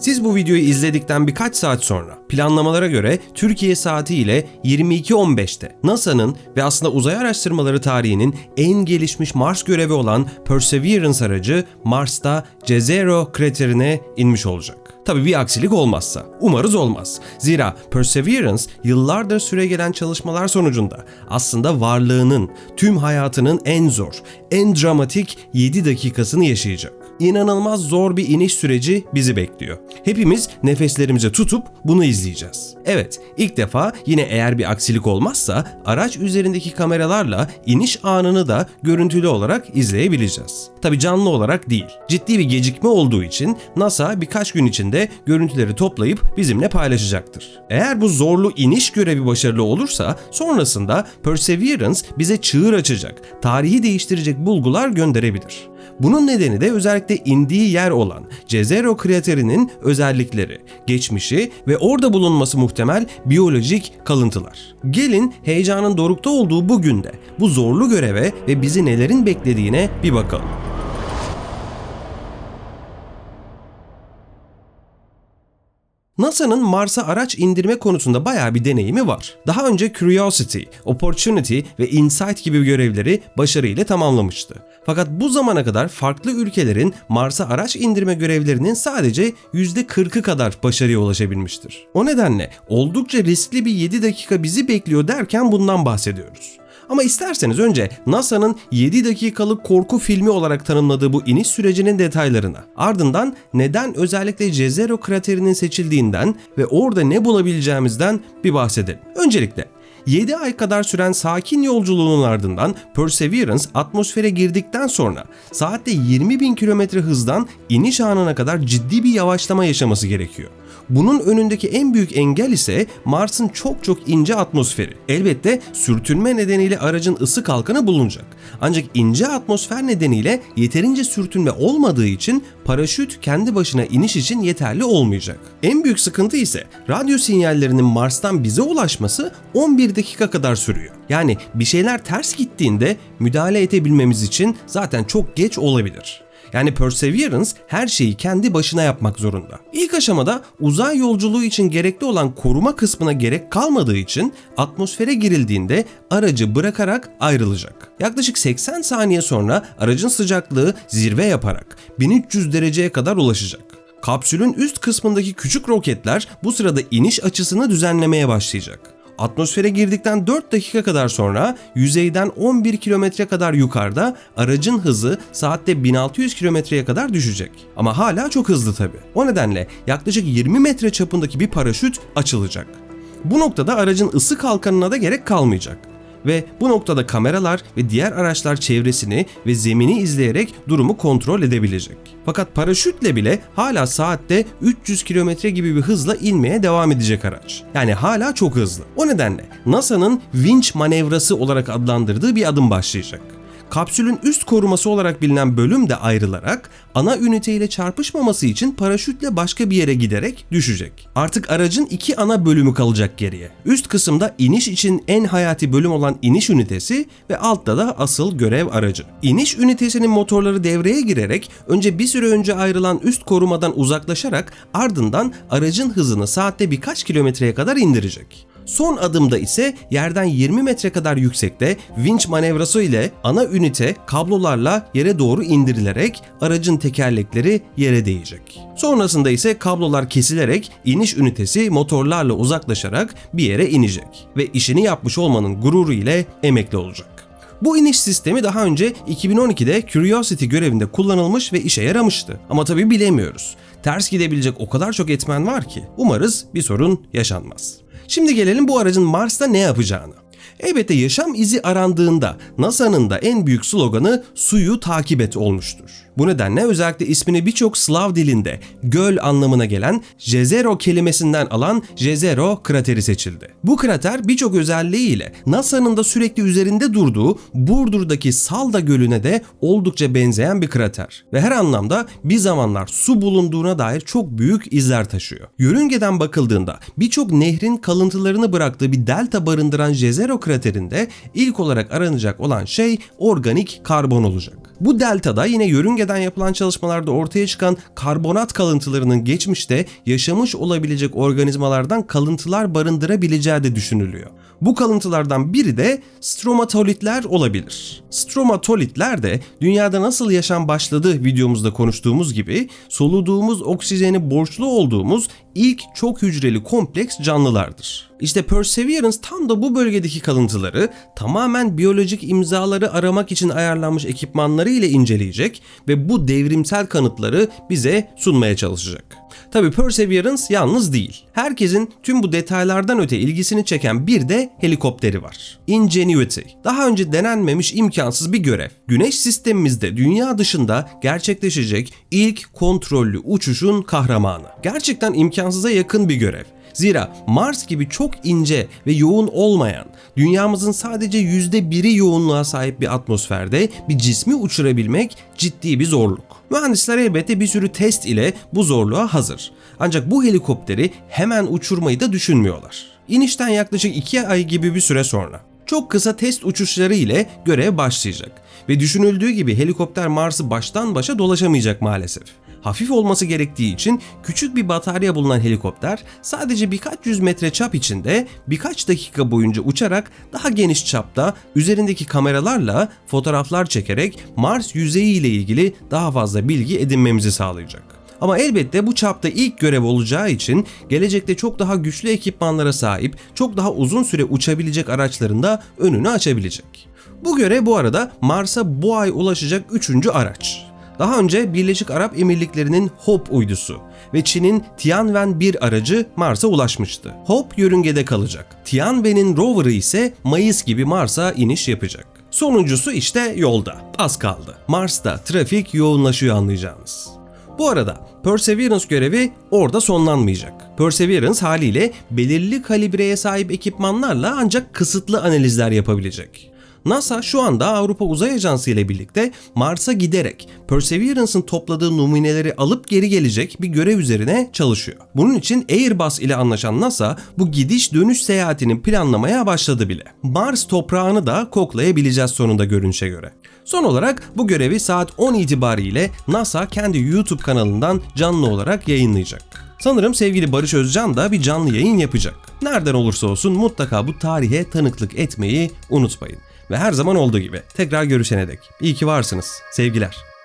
Siz bu videoyu izledikten birkaç saat sonra planlamalara göre Türkiye saati ile 22.15'te NASA'nın ve aslında uzay araştırmaları tarihinin en gelişmiş Mars görevi olan Perseverance aracı Mars'ta Jezero kraterine inmiş olacak. Tabii bir aksilik olmazsa. Umarız olmaz. Zira Perseverance yıllardır süre gelen çalışmalar sonucunda aslında varlığının, tüm hayatının en zor, en dramatik 7 dakikasını yaşayacak. İnanılmaz zor bir iniş süreci bizi bekliyor. Hepimiz nefeslerimizi tutup bunu izleyeceğiz. Evet, ilk defa yine eğer bir aksilik olmazsa araç üzerindeki kameralarla iniş anını da görüntülü olarak izleyebileceğiz. Tabi canlı olarak değil. Ciddi bir gecikme olduğu için NASA birkaç gün içinde görüntüleri toplayıp bizimle paylaşacaktır. Eğer bu zorlu iniş görevi başarılı olursa sonrasında Perseverance bize çığır açacak, tarihi değiştirecek bulgular gönderebilir. Bunun nedeni de özellikle indiği yer olan Jezero kraterinin özellikleri, geçmişi ve orada bulunması muhtemel biyolojik kalıntılar. Gelin heyecanın dorukta olduğu bu günde bu zorlu göreve ve bizi nelerin beklediğine bir bakalım. NASA'nın Mars'a araç indirme konusunda bayağı bir deneyimi var. Daha önce Curiosity, Opportunity ve Insight gibi görevleri başarıyla tamamlamıştı. Fakat bu zamana kadar farklı ülkelerin Mars'a araç indirme görevlerinin sadece %40'ı kadar başarıya ulaşabilmiştir. O nedenle oldukça riskli bir 7 dakika bizi bekliyor derken bundan bahsediyoruz. Ama isterseniz önce NASA'nın 7 dakikalık korku filmi olarak tanımladığı bu iniş sürecinin detaylarına, ardından neden özellikle Jezero kraterinin seçildiğinden ve orada ne bulabileceğimizden bir bahsedelim. Öncelikle 7 ay kadar süren sakin yolculuğunun ardından Perseverance atmosfere girdikten sonra saatte 20 bin kilometre hızdan iniş anına kadar ciddi bir yavaşlama yaşaması gerekiyor. Bunun önündeki en büyük engel ise Mars'ın çok çok ince atmosferi. Elbette sürtünme nedeniyle aracın ısı kalkanı bulunacak. Ancak ince atmosfer nedeniyle yeterince sürtünme olmadığı için paraşüt kendi başına iniş için yeterli olmayacak. En büyük sıkıntı ise radyo sinyallerinin Mars'tan bize ulaşması 11 dakika kadar sürüyor. Yani bir şeyler ters gittiğinde müdahale edebilmemiz için zaten çok geç olabilir. Yani Perseverance her şeyi kendi başına yapmak zorunda. İlk aşamada uzay yolculuğu için gerekli olan koruma kısmına gerek kalmadığı için atmosfere girildiğinde aracı bırakarak ayrılacak. Yaklaşık 80 saniye sonra aracın sıcaklığı zirve yaparak 1300 dereceye kadar ulaşacak. Kapsülün üst kısmındaki küçük roketler bu sırada iniş açısını düzenlemeye başlayacak. Atmosfere girdikten 4 dakika kadar sonra yüzeyden 11 kilometre kadar yukarıda aracın hızı saatte 1600 kilometreye kadar düşecek. Ama hala çok hızlı tabi. O nedenle yaklaşık 20 metre çapındaki bir paraşüt açılacak. Bu noktada aracın ısı kalkanına da gerek kalmayacak ve bu noktada kameralar ve diğer araçlar çevresini ve zemini izleyerek durumu kontrol edebilecek. Fakat paraşütle bile hala saatte 300 km gibi bir hızla inmeye devam edecek araç. Yani hala çok hızlı. O nedenle NASA'nın winch manevrası olarak adlandırdığı bir adım başlayacak. Kapsülün üst koruması olarak bilinen bölüm de ayrılarak ana ünite ile çarpışmaması için paraşütle başka bir yere giderek düşecek. Artık aracın iki ana bölümü kalacak geriye. Üst kısımda iniş için en hayati bölüm olan iniş ünitesi ve altta da asıl görev aracı. İniş ünitesinin motorları devreye girerek önce bir süre önce ayrılan üst korumadan uzaklaşarak ardından aracın hızını saatte birkaç kilometreye kadar indirecek. Son adımda ise yerden 20 metre kadar yüksekte vinç manevrası ile ana ünite kablolarla yere doğru indirilerek aracın tekerlekleri yere değecek. Sonrasında ise kablolar kesilerek iniş ünitesi motorlarla uzaklaşarak bir yere inecek ve işini yapmış olmanın gururu ile emekli olacak. Bu iniş sistemi daha önce 2012'de Curiosity görevinde kullanılmış ve işe yaramıştı. Ama tabi bilemiyoruz. Ters gidebilecek o kadar çok etmen var ki umarız bir sorun yaşanmaz. Şimdi gelelim bu aracın Mars'ta ne yapacağını. Elbette yaşam izi arandığında NASA'nın da en büyük sloganı suyu takip et olmuştur. Bu nedenle özellikle ismini birçok Slav dilinde göl anlamına gelen Jezero kelimesinden alan Jezero krateri seçildi. Bu krater birçok özelliğiyle NASA'nın da sürekli üzerinde durduğu Burdur'daki Salda Gölü'ne de oldukça benzeyen bir krater ve her anlamda bir zamanlar su bulunduğuna dair çok büyük izler taşıyor. Yörüngeden bakıldığında birçok nehrin kalıntılarını bıraktığı bir delta barındıran Jezero kraterinde ilk olarak aranacak olan şey organik karbon olacak. Bu deltada yine yörüngeden yapılan çalışmalarda ortaya çıkan karbonat kalıntılarının geçmişte yaşamış olabilecek organizmalardan kalıntılar barındırabileceği de düşünülüyor. Bu kalıntılardan biri de stromatolitler olabilir. Stromatolitler de dünyada nasıl yaşam başladı videomuzda konuştuğumuz gibi soluduğumuz oksijeni borçlu olduğumuz ilk çok hücreli kompleks canlılardır. İşte Perseverance tam da bu bölgedeki kalıntıları tamamen biyolojik imzaları aramak için ayarlanmış ekipmanları ile inceleyecek ve bu devrimsel kanıtları bize sunmaya çalışacak. Tabi Perseverance yalnız değil. Herkesin tüm bu detaylardan öte ilgisini çeken bir de helikopteri var. Ingenuity. Daha önce denenmemiş imkansız bir görev. Güneş sistemimizde dünya dışında gerçekleşecek ilk kontrollü uçuşun kahramanı. Gerçekten imkansıza yakın bir görev. Zira Mars gibi çok ince ve yoğun olmayan, dünyamızın sadece %1'i yoğunluğa sahip bir atmosferde bir cismi uçurabilmek ciddi bir zorluk. Mühendisler elbette bir sürü test ile bu zorluğa hazır. Ancak bu helikopteri hemen uçurmayı da düşünmüyorlar. İnişten yaklaşık 2 ay gibi bir süre sonra çok kısa test uçuşları ile görev başlayacak ve düşünüldüğü gibi helikopter Mars'ı baştan başa dolaşamayacak maalesef. Hafif olması gerektiği için küçük bir batarya bulunan helikopter sadece birkaç yüz metre çap içinde birkaç dakika boyunca uçarak daha geniş çapta üzerindeki kameralarla fotoğraflar çekerek Mars yüzeyi ile ilgili daha fazla bilgi edinmemizi sağlayacak. Ama elbette bu çapta ilk görev olacağı için gelecekte çok daha güçlü ekipmanlara sahip, çok daha uzun süre uçabilecek araçların da önünü açabilecek. Bu görev bu arada Mars'a bu ay ulaşacak üçüncü araç. Daha önce Birleşik Arap Emirlikleri'nin HOP uydusu ve Çin'in Tianwen-1 aracı Mars'a ulaşmıştı. HOP yörüngede kalacak. Tianwen'in rover'ı ise Mayıs gibi Mars'a iniş yapacak. Sonuncusu işte yolda. Az kaldı. Mars'ta trafik yoğunlaşıyor anlayacağınız. Bu arada Perseverance görevi orada sonlanmayacak. Perseverance haliyle belirli kalibreye sahip ekipmanlarla ancak kısıtlı analizler yapabilecek. NASA şu anda Avrupa Uzay Ajansı ile birlikte Mars'a giderek Perseverance'ın topladığı numuneleri alıp geri gelecek bir görev üzerine çalışıyor. Bunun için Airbus ile anlaşan NASA bu gidiş dönüş seyahatini planlamaya başladı bile. Mars toprağını da koklayabileceğiz sonunda görünüşe göre. Son olarak bu görevi saat 10 itibariyle NASA kendi YouTube kanalından canlı olarak yayınlayacak. Sanırım sevgili Barış Özcan da bir canlı yayın yapacak. Nereden olursa olsun mutlaka bu tarihe tanıklık etmeyi unutmayın. Ve her zaman olduğu gibi tekrar görüşene dek. İyi ki varsınız. Sevgiler.